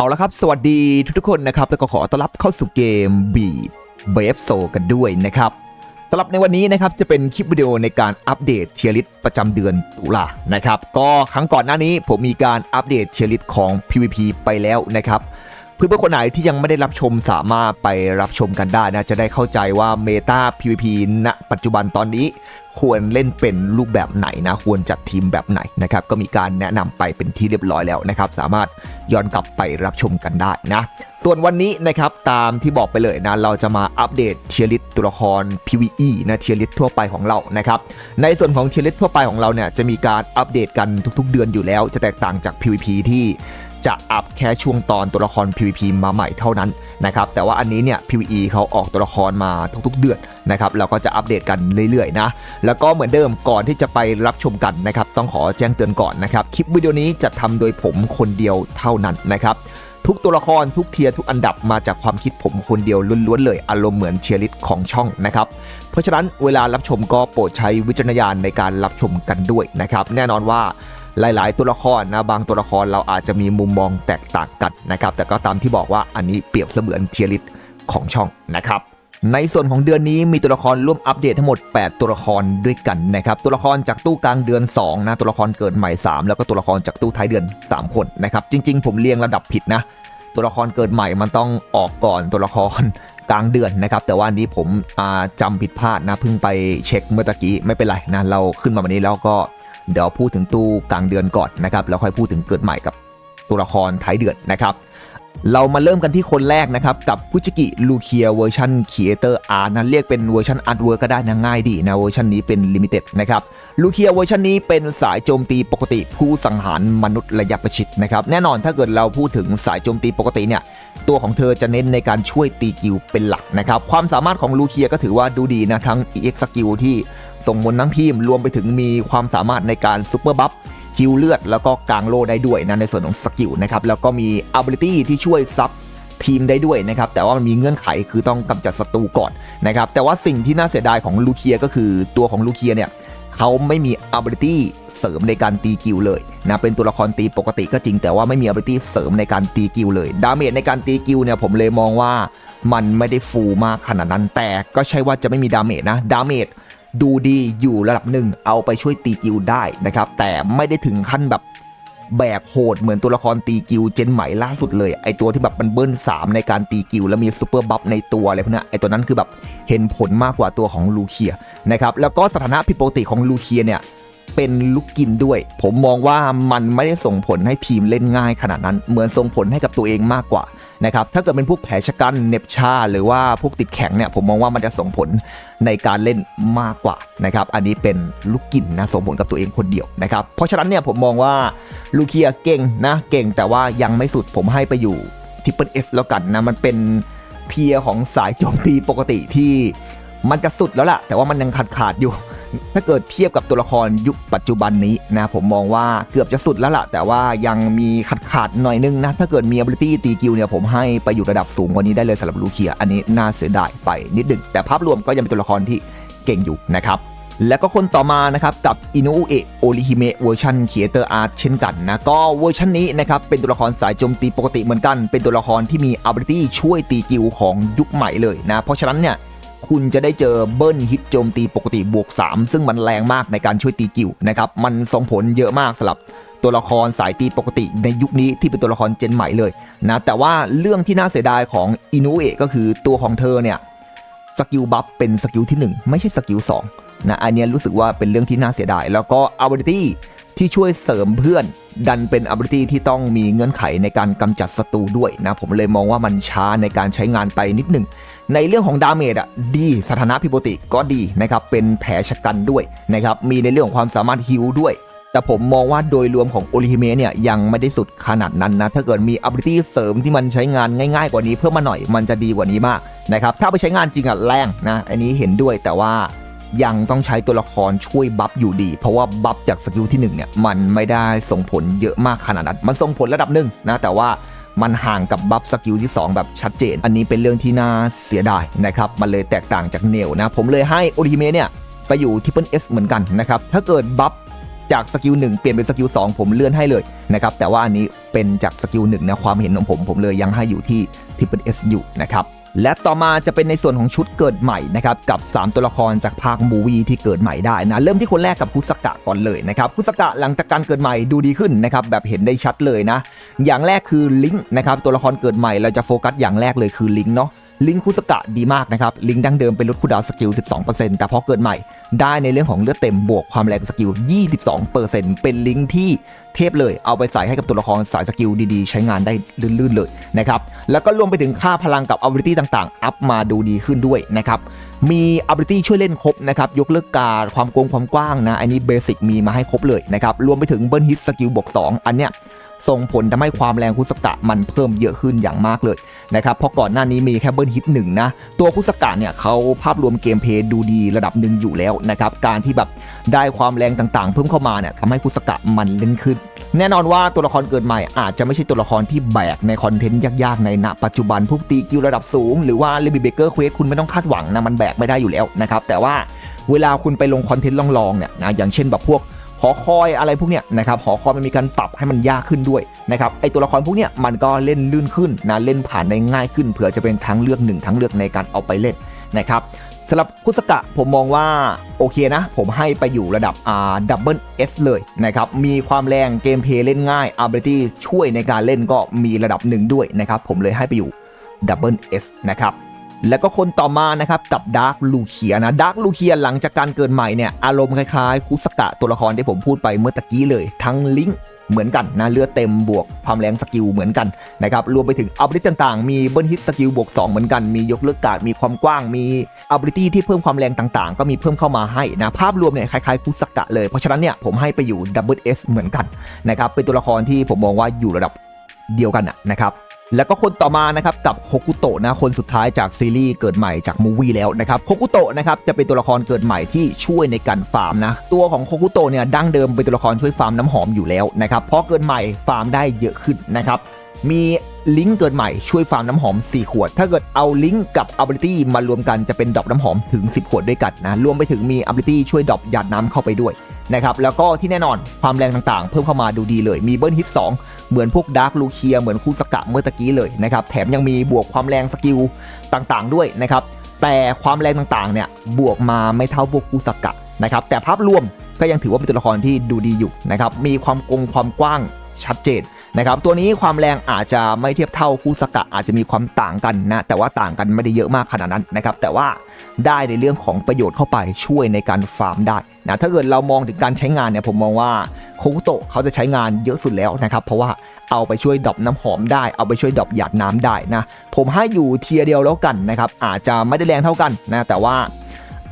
เอาละครับ สวัสดีทุกๆคนนะครับ แล้วก็ขอต้อนรับเข้าสู่เกมบีดเบฟโซกันด้วยนะครับสำหรับในวันนี้นะครับจะเป็นคลิปวิดีโอในการอัปเดตเทียริสประจำเดือนตุลานะครับ ก็ครั้งก่อนหน้านี้ผมมีการอัปเดตเทียริสของ PVP ไปแล้วนะครับ เพื่อนๆคนไหนที่ยังไม่ได้รับชมสามารถไปรับชมกันได้นะจะได้เข้าใจว่าเมตา PVP ณ ปัจจุบันตอนนี้ควรเล่นเป็นรูปแบบไหนนะ ควรจัดทีมแบบไหนนะครับ ก็มีการแนะนำไปเป็นที่เรียบร้อยแล้วนะครับ สามารถย้อนกลับไปรับชมกันได้นะ ส่วนวันนี้นะครับ ตามที่บอกไปเลยนะ เราจะมาอัปเดตเทียริสตัวละคร PVE นะเทียริสทั่วไปของเรานะครับ ในส่วนของเทียริสทั่วไปของเราเนี่ยจะมีการอัปเดตกันทุก ๆ เดือนอยู่แล้ว จะแตกต่างจาก PVP ที่ จะอัพแค่ช่วงตอนตัวละคร PVP มาใหม่เท่านั้นนะครับแต่ว่าอันนี้เนี่ย PVE เขาออกตัวละครมาทุกๆเดือนนะครับเราก็จะอัปเดตกันเรื่อยๆนะแล้วก็เหมือนเดิมก่อนที่จะไปรับชมกันนะครับต้องขอแจ้งเตือนก่อนนะครับคลิปวิดีโอนี้จะทำโดยผมคนเดียวเท่านั้นนะครับทุกตัวละครทุกเทียร์ทุกอันดับมาจากความคิดผมคนเดียวล้วนๆเลยอารมณ์เหมือนเชียร์ลิสของช่องนะครับเพราะฉะนั้นเวลารับชมก็โปรดใช้วิจารณญาณในการรับชมกันด้วยนะครับแน่นอนว่า หลาย ๆ ตัวละครนะบางตัวละครเราอาจจะมีมุมมองแตกต่างกันนะครับ แต่ก็ตามที่บอกว่าอันนี้เปรียบเสมือนเทียริสของช่องนะครับในส่วนของเดือนนี้มีตัวละครร่วมอัปเดตทั้งหมด 8 ตัวละครด้วยกันนะครับตัวละครจากตู้กลางเดือน 2 นะ ตัวละครเกิดใหม่ 3 แล้วก็ตัวละครจากตู้ท้ายเดือน 3 คนนะครับจริง ๆ ผมเรียงระดับผิดนะ ตัวละครเกิดใหม่มันต้องออกก่อนตัวละครกลางเดือนนะครับแต่ว่าอันนี้ผมอ่าจำผิดพลาดนะเพิ่งไปเช็คเมื่อตะกี้ไม่เป็นไรนะเราขึ้นมาวันนี้แล้วก็ เดี๋ยวพูดถึงตู้กลางเดือนก่อนนะครับแล้วค่อยพูดถึงเกิดใหม่กับตัวละครท้ายเดือนนะครับเรามาเริ่มกันที่คนแรกนะครับ กับคุจิกิลูเคียเวอร์ชันครีเอเตอร์อาร์นะเรียกเป็นเวอร์ชันอาร์ตเวิร์ก็ได้นะง่ายดีนะเวอร์ชันนี้เป็นลิมิเต็ดนะครับลูเคียเวอร์ชันนี้เป็นสายโจมตีปกติผู้สังหารมนุษย์ระยะประชิดนะครับแน่นอนถ้าเกิดเราพูดถึงสายโจมตีปกติเนี่ย ตัวของเธอจะเน้นในการช่วยตีกิลเป็นหลักนะครับความสามารถของลูเคียก็ถือว่าดูดีนะทั้ง EX สกิลที่ ส่งมนต์ทั้งทีมรวมไปถึงมีความสามารถในการซูเปอร์บัฟฮิวเลือด แล้วก็กางโลได้ด้วยนะในส่วนของสกิลนะครับแล้วก็มี ability ที่ช่วยซับทีมได้ด้วยนะครับแต่ว่ามันมีเงื่อนไขคือต้องกำจัดศัตรูก่อนนะครับแต่ว่าสิ่งที่น่าเสียดายของลูเคียก็คือตัวของลูเคียเนี่ยเขาไม่มี ability เสริมในการตีกิลเลยนะเป็นตัวละครตีปกติก็จริง แต่ว่าไม่มี ability เสริมในการตีกิลเลยดาเมจในการตีกิลเนี่ยผมเลยมองว่ามันไม่ได้ฟูมากขนาดนั้นแต่ก็ใช่ว่าจะไม่มีดาเมจนะดาเมจ ดูดีอยู่ระดับหนึ่งเอาไปช่วยตีกิวได้นะครับ แต่ไม่ได้ถึงขั้นแบบแบกโหดเหมือนตัวละครตีกิวเจนใหม่ล่าสุดเลย ไอตัวที่แบบมันเบิ้ล3 ในการตีกิวแล้วมีซูเปอร์บัฟในตัวอะไรพวกนี้ไอตัวนั้นคือแบบเห็นผลมากกว่าตัวของลูเคียนะครับแล้วก็สถานะผิดปกติของลูเคียเนี่ย เป็นลูกกินด้วย ผมมองว่ามันไม่ได้ส่งผลให้ทีมเล่นง่ายขนาดนั้น เหมือนส่งผลให้กับตัวเองมากกว่านะครับถ้าเกิดเป็นพวกแผลชะกันเน็บชา หรือว่าพวกติดแข็งเนี่ยผมมองว่ามันจะส่งผลในการเล่นมากกว่านะครับอันนี้เป็นลูกกินนะส่งผลกับตัวเองคนเดียวนะครับเพราะฉะนั้นเนี่ยผมมองว่าลูเคียเก่งนะเก่งแต่ว่ายังไม่สุดผมให้ไปอยู่ทิปเปิลเอสแล้วกันนะมันเป็นเทียของสายโจมตีปกติที่มันจะสุดแล้วล่ะ แต่ว่ามันยังขาดขาดอยู่ ถ้าเกิดเทียบกับตัวละครยุคปัจจุบันนี้นะผมมองว่าเกือบจะสุดแล้วล่ะ แต่ว่ายังมีขาดขาดๆหน่อยนึงนะ ถ้าเกิดมี ability ตีกิลเนี่ยผมให้ไปอยู่ระดับสูงกว่านี้ได้เลยสำหรับลูเคีย อันนี้น่าเสียดายไปนิดหนึ่งแต่ภาพรวมก็ยังเป็นตัวละครที่เก่งอยู่นะครับแล้วก็คนต่อมานะครับกับอินุเอะโอริฮิเมะเวอร์ชันครีเอเตอร์อาร์ตเช่นกันนะ ก็เวอร์ชันนี้นะครับเป็นตัวละครสายโจมตีปกติเหมือนกัน เป็นตัวละครที่มี ability ช่วยตีกิลของยุคใหม่เลยนะ เพราะฉะนั้นเนี่ย คุณจะได้เจอเบิ้ลฮิตโจมตีปกติบวก 3 ซึ่งมันแรงมากในการช่วยตีกิลนะครับมันส่งผลเยอะมากสำหรับตัวละครสายตีปกติในยุคนี้ที่เป็นตัวละครเจนใหม่เลยนะแต่ว่าเรื่องที่น่าเสียดายของอินุเอะก็คือตัวของเธอเนี่ยสกิลบัฟเป็นสกิลที่ 1 ไม่ใช่สกิล2นะอันนี้รู้สึกว่าเป็นเรื่องที่น่าเสียดาย แล้วก็ ability ที่ช่วยเสริมเพื่อน ดันเป็น ability ที่ต้องมีเงื่อนไขในการกำจัดศัตรูด้วยนะผมเลยมองว่ามันช้าในการใช้งานไปนิดหนึ่ง ในเรื่องของดาเมจอะดีสถานะพิโปติก็ดีนะครับเป็นแผลชะกันด้วยนะครับมีในเรื่องของความสามารถฮิลด้วยแต่ผมมองว่าโดยรวมของโอลิเมะเนี่ยยังไม่ได้สุดขนาดนั้นนะ ถ้าเกิดมี ability เสริมที่มันใช้งานง่าย ๆ กว่านี้เพิ่มมาหน่อยมันจะดีกว่านี้มากนะครับถ้าไปใช้งานจริงอะแรงนะอันนี้เห็นด้วยแต่ว่ายังต้องใช้ตัวละครช่วยบัฟอยู่ดี เพราะว่าบัฟจากสกิลที่หนึ่งเนี่ยมันไม่ได้ส่งผลเยอะมากขนาดนั้น มันส่งผลระดับหนึ่งนะแต่ว่า มันห่างกับบัฟสกิลที่ 2 แบบชัดเจน อันนี้เป็นเรื่องที่น่าเสียดายนะครับ มันเลยแตกต่างจากเนลนะ ผมเลยให้โอริเมะเนี่ยไปอยู่ทิปเปิลเอสเหมือนกันนะครับ ถ้าเกิดบัฟจากสกิล1เปลี่ยนเป็นสกิล2ผมเลื่อนให้เลยนะครับ แต่ว่าอันนี้เป็นจากสกิล1นะความเห็นของผมผมเลยยังให้อยู่ที่ที่เปิลเอสอยู่นะครับ และต่อมาจะเป็นในส่วนของชุดเกิดใหม่นะครับกับ 3 ตัวละครจากภาคมูวี่ที่เกิดใหม่ได้นะเริ่มที่คนแรกกับคุสกะก่อนเลยนะครับคุสกะหลังจากการเกิดใหม่ดูดีขึ้นนะครับแบบเห็นได้ชัดเลยนะ อย่างแรกคือลิงก์นะครับตัวละครเกิดใหม่เราจะโฟกัสอย่างแรกเลยคือลิงก์เนาะ ลิงคุสกะดีมากนะครับ ลิงดั้งเดิมเป็นลดคูดาวสกิล 12%แต่พอเกิดใหม่ ได้ในเรื่องของเลือดเต็มบวกความแรงสกิล 22%เป็นลิงที่เทพเลย เอาไปใส่ให้กับตัวละครสายสกิลดีๆ ใช้งานได้ลื่นๆเลยนะครับ แล้วก็รวมไปถึงค่าพลังกับ ability ต่างๆ อัพมาดูดีขึ้นด้วยนะครับ มี ability ช่วยเล่นครบนะครับ ยกเลิกการความโกงความกว้างนะ อันนี้เบสิกมีมาให้ครบเลยนะครับ รวมไปถึงเบิร์นฮิตสกิลบวก2อันเนี้ย ส่งผลทำให้ความแรงคุสกะมันเพิ่มเยอะขึ้นอย่างมากเลยนะครับเพราะก่อนหน้านี้มีแค่เบิร์นฮิตหนึ่งนะตัวคุสกะเนี่ยเขาภาพรวมเกมเพย์ดูดีระดับหนึ่งอยู่แล้วนะครับการที่แบบได้ความแรงต่างๆ เพิ่มเข้ามาเนี่ยทำให้คุสกะมันเล่นขึ้น แน่นอนว่าตัวละครเกิดใหม่อาจจะไม่ใช่ตัวละครที่แบกในคอนเทนต์ยากๆในณปัจจุบันพวกตีกิลระดับสูง หรือว่าเลบิเบเกอร์เควสคุณไม่ต้องคาดหวังนะมันแบกไม่ได้อยู่แล้วนะครับแต่ว่าเวลาคุณไปลงคอนเทนต์ลองๆเนี่ยนะอย่างเช่นแบบพวก หอคอยอะไรพวกเนี้ยนะครับหอคอยมันมีการปรับให้มันยากขึ้นด้วยนะครับไอตัวละครพวกเนี้ยมันก็เล่นลื่นขึ้นนะเล่นผ่านได้ง่ายขึ้นเผื่อจะเป็นทางเลือกหนึ่งทางเลือกในการเอาไปเล่นนะครับสำหรับคุสกะผมมองว่าโอเคนะ ผมให้ไปอยู่ระดับอ่าดับเบิลเอสเลยนะครับ มีความแรงเกมเพลย์เล่นง่าย ability ช่วยในการเล่นก็มีระดับหนึ่งด้วยนะครับ ผมเลยให้ไปอยู่ดับเบิลเอสนะครับ แล้วก็คนต่อมานะครับกับดาร์คลูเคียนะดาร์คลูเคียหลังจากการเกิดใหม่เนี่ยอารมณ์คล้ายๆคุสกะตัวละครที่ผมพูดไปเมื่อตะกี้เลย ทั้งลิงเหมือนกันนะเลือดเต็มบวกความแรงสกิลเหมือนกันนะครับรวมไปถึงอัลบิลิต่างๆ มีเบิร์นฮิตสกิลบวก 2 เหมือนกัน มียกเลิกการดมีความกว้างมีอัลบิลิตี้ที่เพิ่มความแรงต่างๆ ก็มีเพิ่มเข้ามาให้นะภาพรวมเนี่ยคล้ายๆคุสกะเลยเพราะฉะนั้นเนี่ยผมให้ไปอยู่ดับเบิลเอสเหมือนกันนะครับเป็นตัวละครที่ผมมองว่าอยู่ระดับเดียวกันนะครับ แล้วก็คนต่อมานะครับกับโฮกุโตะนะคนสุดท้ายจากซีรีส์เกิดใหม่จากมูวี่แล้วนะครับโฮกุโตะนะครับจะเป็นตัวละครเกิดใหม่ที่ช่วยในการฟาร์มนะตัวของโฮกุโตะเนี่ยดั้งเดิมเป็นตัวละครช่วยฟาร์มน้ำหอมอยู่แล้วนะครับเพราะเกิดใหม่ฟาร์มได้เยอะขึ้นนะครับมีลิงก์เกิดใหม่ช่วยฟาร์มน้ำหอม 4 ขวด ถ้าเกิดเอาลิงก์กับ ability มารวมกันจะเป็นดรอปน้ำหอมถึง 10 ขวดด้วยกันนะรวมไปถึงมี ability ช่วยดรอปหยาดน้ำเข้าไปด้วยนะครับแล้วก็ที่แน่นอนความแรงต่างๆ เพิ่มเข้ามาดูดีเลยมีเบิร์นฮิต2 เหมือนพวกดาร์คลูเคียเหมือนคูสกะเมื่อตะกี้เลยนะครับแถมยังมีบวกความแรงสกิลต่างๆ ด้วยนะครับแต่ความแรงต่างๆเนี่ยบวกมาไม่เท่าพวกคูสกะนะครับแต่ภาพรวมก็ยังถือว่าเป็นตัวละครที่ดูดีอยู่นะครับมีความกงความกว้างชัดเจน นะครับตัวนี้ความแรงอาจจะไม่เทียบเท่าคูสกะอาจจะมีความต่างกันนะแต่ว่าต่างกันไม่ได้เยอะมากขนาดนั้นนะครับแต่ว่าได้ในเรื่องของประโยชน์เข้าไปช่วยในการฟาร์มได้นะถ้าเกิดเรามองถึงการใช้งานเนี่ยผมมองว่าโคกุโตะเขาจะใช้งานเยอะสุดแล้วนะครับเพราะว่าเอาไปช่วยดอปน้ำหอมได้ เอาไปช่วยดอปหยาดน้ำได้นะผมให้อยู่เทียเดียวแล้วกันนะครับอาจจะไม่ได้แรงเท่ากันนะแต่ว่า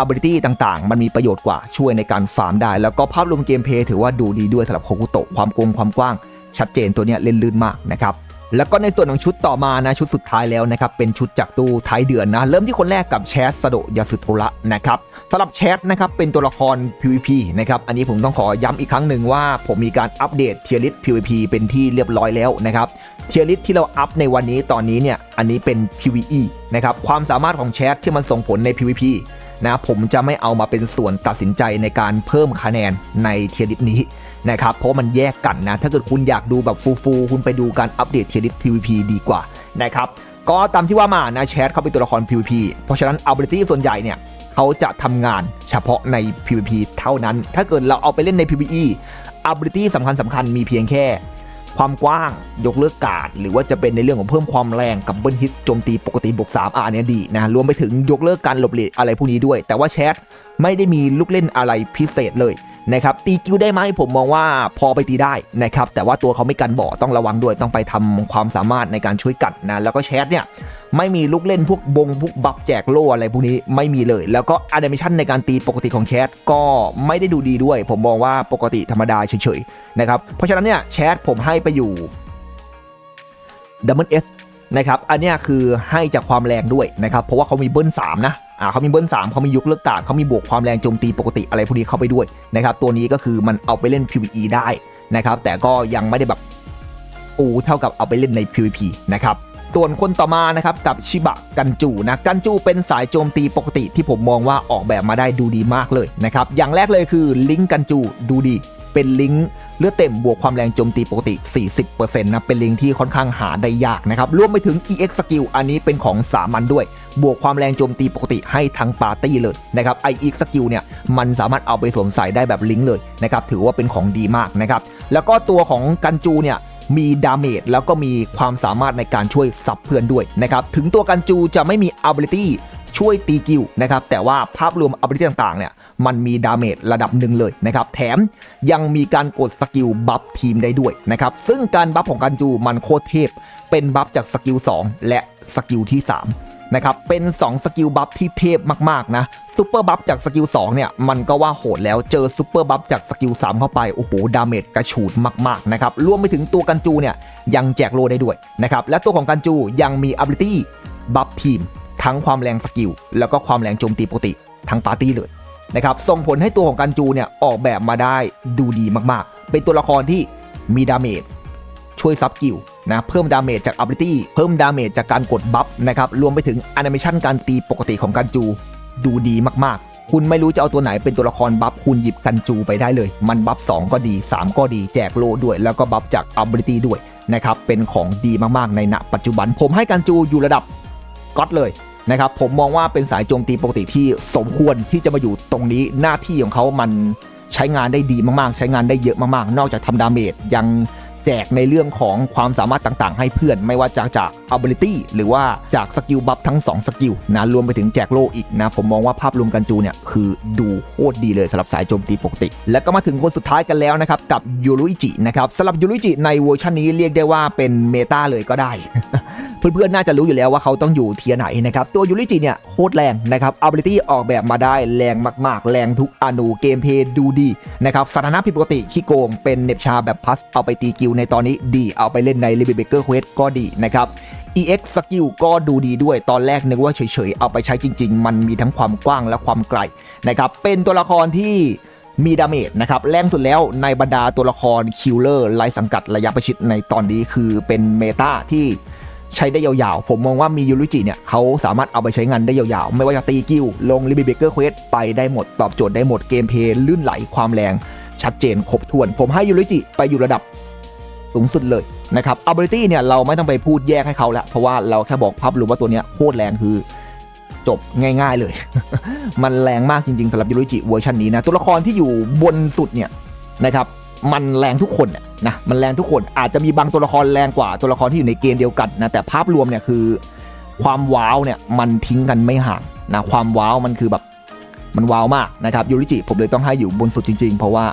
ability ต่างๆ มันมีประโยชน์กว่าช่วยในการฟาร์มได้ แล้วก็ภาพรวมเกมเพลย์ถือว่าดูดีด้วยสำหรับโคกุโตะความกงความกว้าง ชัดเจนตัวเนี้ยเล่นลื่นมากนะครับแล้วก็ในส่วนของชุดต่อมานะชุดสุดท้ายแล้วนะครับเป็นชุดจากตู้ท้ายเดือนนะเริ่มที่คนแรกกับแชสสโดยาสุโทระนะครับสำหรับแชสนะครับเป็นตัวละคร PVP นะครับอันนี้ผมต้องขอย้ำอีกครั้งหนึ่งว่า ผมมีการอัปเดตเทียริส PVP เป็นที่เรียบร้อยแล้วนะครับเทียริสที่เราอัพในวันนี้ตอนนี้เนี่ยอันนี้เป็น PVE นะครับความสามารถของแชทที่มันส่งผลใน PVP นะผมจะไม่เอามาเป็นส่วนตัดสินใจในการเพิ่มคะแนนในเทียริสนี้ นะครับ เพราะมันแยกกันนะ ถ้าเกิดคุณอยากดูแบบฟูลๆคุณไปดูการอัปเดตเทียริส PVP ดีกว่านะครับก็ตามที่ว่ามานะแชทเขาเป็นตัวละคร PVP เพราะฉะนั้น ability ส่วนใหญ่เนี่ยเขาจะทำงานเฉพาะใน PVP เท่านั้น ถ้าเกิดเราเอาไปเล่นใน PVE ability สำคัญสำคัญมีเพียงแค่ ความกว้างยกเลิกการดหรือว่าจะเป็นในเรื่องของเพิ่มความแรงกับเบิ้ลฮิตโจมตีปกติบวก3อ่าอันเนี้ยดีนะรวมไปถึงยกเลิกการหลบหลีกอะไรพวกนี้ด้วย แต่ว่าแชทไม่ได้มีลูกเล่นอะไรพิเศษเลย นะครับตีกิ้วได้ไหมผมมองว่าพอไปตีได้นะครับแต่ว่าตัวเขาไม่กันบ่อต้องระวังด้วยต้องไปทำความสามารถในการช่วยกัดนะแล้วก็แชทเนี่ยไม่มีลูกเล่นพวกบงพวกบัฟแจกโล่อะไรพวกนี้ไม่มีเลย แล้วก็แอนิเมชันในการตีปกติของแชทก็ไม่ได้ดูดีด้วย ผมมองว่าปกติธรรมดาเฉยๆนะครับเพราะฉะนั้นเนี่ยแชทผมให้ไปอยู่ดับเบิลเอสนะครับ อันนี้คือให้จากความแรงด้วยนะครับ เพราะว่าเขามีเบิ้ล3นะ อ่าเขามีเบิ้ล3เขามียกเลิกกาดเขามีบวกความแรงโจมตีปกติอะไรพวกนี้เข้าไปด้วยนะครับตัวนี้ก็คือมันเอาไปเล่น PVE ได้นะครับแต่ก็ยังไม่ได้แบบอูเท่ากับเอาไปเล่นใน PVP นะครับส่วนคนต่อมานะครับกับชิบะกันจูนะกันจูเป็นสายโจมตีปกติที่ผมมองว่าออกแบบมาได้ดูดีมากเลยนะครับอย่างแรกเลยคือลิงก์กันจูดูดี เป็นลิงก์เลือดเต็มบวกความแรงโจมตีปกติ 40%นะ เป็นลิงก์ที่ค่อนข้างหาได้ยากนะครับ รวมไปถึง EX Skill อันนี้เป็นของสามัญด้วย บวกความแรงโจมตีปกติให้ทั้งปาร์ตี้เลยนะครับ IX Skill เนี่ย มันสามารถเอาไปสวมใส่ได้แบบลิงก์เลยนะครับ ถือว่าเป็นของดีมากนะครับ แล้วก็ตัวของกันจูเนี่ยมีดาเมจแล้วก็มีความสามารถในการช่วยซับเพื่อนด้วยนะครับ ถึงตัวกันจูจะไม่มี ability ช่วยตีกิลนะครับแต่ว่าภาพรวม ability ต่างๆเนี่ยมันมีดาเมจระดับหนึ่งเลยนะครับแถมยังมีการกดสกิลบัฟทีมได้ด้วยนะครับซึ่งการบัฟของกันจูมันโคตรเทพ เป็นบัฟจากสกิล 2 และสกิลที่ 3นะครับ เป็น 2 สกิลบัฟที่เทพมาก ๆ นะซูเปอร์บัฟจากสกิล2เนี่ย มันก็ว่าโหดแล้วเจอซูเปอร์บัฟจากสกิล3เข้าไป โอ้โห ดาเมจกระฉูดมาก ๆ นะครับ รวมไปถึงตัวกันจูเนี่ย ยังแจกโลได้ด้วยนะครับ และตัวของกันจูยังมี ability บัฟทีม ทั้งความแรงสกิล แล้วก็ความแรงโจมตีปกติทั้งปาร์ตี้เลยนะครับส่งผลให้ตัวของกันจูเนี่ยออกแบบมาได้ดูดีมากๆ เป็นตัวละครที่มีดาเมจช่วยซับกิลนะเพิ่มดาเมจจาก ability เพิ่มดาเมจจากการกดบัฟนะครับรวมไปถึงแอนิเมชันการตีปกติของกันจูดูดีมากๆ คุณไม่รู้จะเอาตัวไหนเป็นตัวละครบัฟคุณหยิบกันจูไปได้เลย มันบัฟ2ก็ดี 3 ก็ดี แจกโลด้วย แล้วก็บัฟจาก ability ด้วยนะครับเป็นของดีมากๆในณปัจจุบันผมให้กันจูอยู่ระดับก็อดเลย นะครับผมมองว่าเป็นสายโจมตีปกติที่สมควรที่จะมาอยู่ตรงนี้หน้าที่ของเขามันใช้งานได้ดีมากๆ ใช้งานได้เยอะมากๆ นอกจากทำดาเมจยังแจกในเรื่องของความสามารถต่างๆ ให้เพื่อนไม่ว่าจากจาก ability หรือว่าจากสกิลบัฟทั้ง 2 สกิลนะรวมไปถึงแจกโลอีกนะ ผมมองว่าภาพรวมกันจูเนี่ย คือดูโคตรดีเลยสำหรับสายโจมตีปกติ และก็มาถึงคนสุดท้ายกันแล้วนะครับ กับยูรุอิจินะครับสำหรับยูรุอิจิในเวอร์ชันนี้เรียกได้ว่าเป็นเมตาเลยก็ได้ เพื่อนๆน่าจะรู้อยู่แล้วว่าเขาต้องอยู่เทียไหนนะครับตัวยูริจิเนี่ยโคตรแรงนะครับ ability ออกแบบมาได้แรงมากๆ แรงทุกอนูเกมเพย์ดูดีนะครับสถานะผิดปกติขี้โกงเป็นเน็บชาแบบพัสเอาไปตีกิลในตอนนี้ดีเอาไปเล่นใน l i b e r Baker Quest ก็ดีนะครับ EX Skill ก็ดูดีด้วยตอนแรกนึกว่าเฉยๆ เอาไปใช้จริง ๆ มันมีทั้งความกว้างและความไกลนะครับเป็นตัวละครที่มีดาเมจนะครับแรงสุดแล้วในบรรดาตัวละครคิลเลอร์ไร้สังกัดระยะประชิดในตอนนี้คือเป็นเมตาที่ ใช้ได้ยาวๆ ผมมองว่ามียูริจิเนี่ยเขาสามารถเอาไปใช้งานได้ยาวๆ ไม่ว่าจะตีกิลลงลิบิเบเกอร์เควสไปได้หมด ตอบโจทย์ได้หมดเกมเพลย์ลื่นไหลความแรง ชัดเจนครบถ้วน ผมให้ยูริจิไปอยู่ระดับสูงสุดเลยนะครับ ability เนี่ยเราไม่ต้องไปพูดแยกให้เขาแล้ว เพราะว่าเราแค่บอกภาพรวมว่าตัวเนี้ยโคตรแรงคือจบง่ายๆเลย มันแรงมากจริงๆสำหรับยูริจิเวอร์ชันนี้นะตัวละครที่อยู่บนสุดเนี่ยนะครับ มันแรงทุกคนนะมันแรงทุกคนอาจจะมีบางตัวละครแรงกว่าตัวละครที่อยู่ในเกณฑ์เดียวกันนะแต่ภาพรวมเนี่ยคือ ความว้าวเนี่ยมันทิ้งกันไม่ห่างนะความว้าวมันคือแบบมันว้าวมากนะครับยูริจิผมเลยต้องให้อยู่บนสุดจริง ๆ เพราะว่า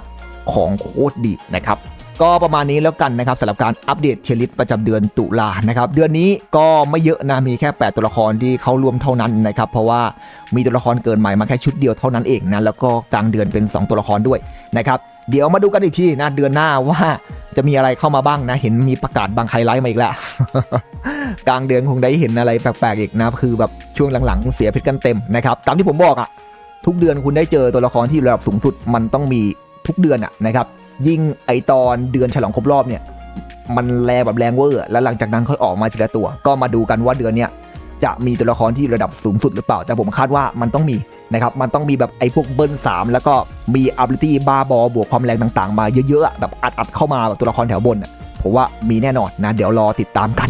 ของโคตรดีนะครับก็ประมาณนี้แล้วกันนะครับสำหรับการอัปเดตเทียริสประจำเดือนตุลานะครับเดือนนี้ก็ไม่เยอะนะมีแค่ 8 ตัวละครที่เข้าร่วมเท่านั้นนะครับเพราะว่ามีตัวละครเกินใหม่มาแค่ชุดเดียวเท่านั้นเองนะแล้วก็กลางเดือนเป็น 2 ตัวละครด้วยนะครับ เดี๋ยวมาดูกันอีกทีนะเดือนหน้าว่าจะมีอะไรเข้ามาบ้างนะ เห็นมีประกาศบางไฮไลท์มาอีกแล้วกลางเดือนคงได้เห็นอะไรแปลกๆอีกนะ คือแบบช่วงหลังๆ เสียเพชรกันเต็มนะครับตามที่ผมบอกอะทุกเดือนคุณได้เจอตัวละครที่ระดับสูงสุดมันต้องมีทุกเดือนอะนะครับยิ่งไอตอนเดือนฉลองครบรอบเนี่ย มันแรงแบบแรงเวอร์แล้วหลังจากนั้นค่อยออกมาทีละตัว ก็มาดูกันว่าเดือนเนี้ยจะมีตัวละครที่ระดับสูงสุดหรือเปล่า แต่ผมคาดว่ามันต้องมี นะครับมันต้องมีแบบไอ้พวกเบิ้ลสามแล้วก็มี ability บ้าบอบวกความแรงต่างๆ มาเยอะๆอะแบบอัดๆเข้ามาแบบตัวละครแถวบนผมว่ามีแน่นอนนะเดี๋ยวรอติดตามกัน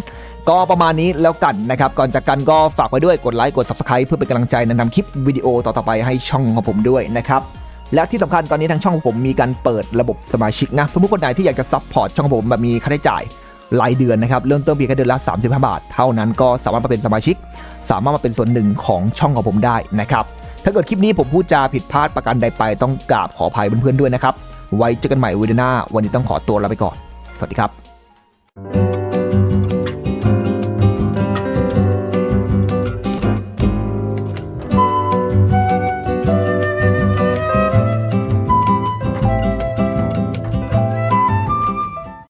ก็ประมาณนี้แล้วกันนะครับ ก่อนจากกันก็ฝากไว้ด้วยกดไลค์กด subscribe เพื่อเป็นกำลังใจในนำคลิปวิดีโอต่อๆไปให้ช่องของผมด้วยนะครับและที่สำคัญตอนนี้ทางช่องของผมมีการเปิดระบบสมาชิกนะเพื่อผู้คนใดที่อยากจะซัพพอร์ตช่องของผมแบบมีค่าใช้จ่ายรายเดือนนะครับเริ่มต้นเพียงแค่เดือนละ 35 บาท เท่านั้นก็สามารถมาเป็นสมาชิก สามารถมาเป็นส่วนหนึ่งของช่องของผมได้นะครับ ถ้าเกิดคลิปนี้ผมพูดจาผิดพลาดประการใดไปต้องกราบขออภัยเพื่อนๆด้วยนะครับ ไว้เจอกันใหม่วิดีโอหน้า วันนี้ต้องขอตัวลาไปก่อน สวัสดีครับ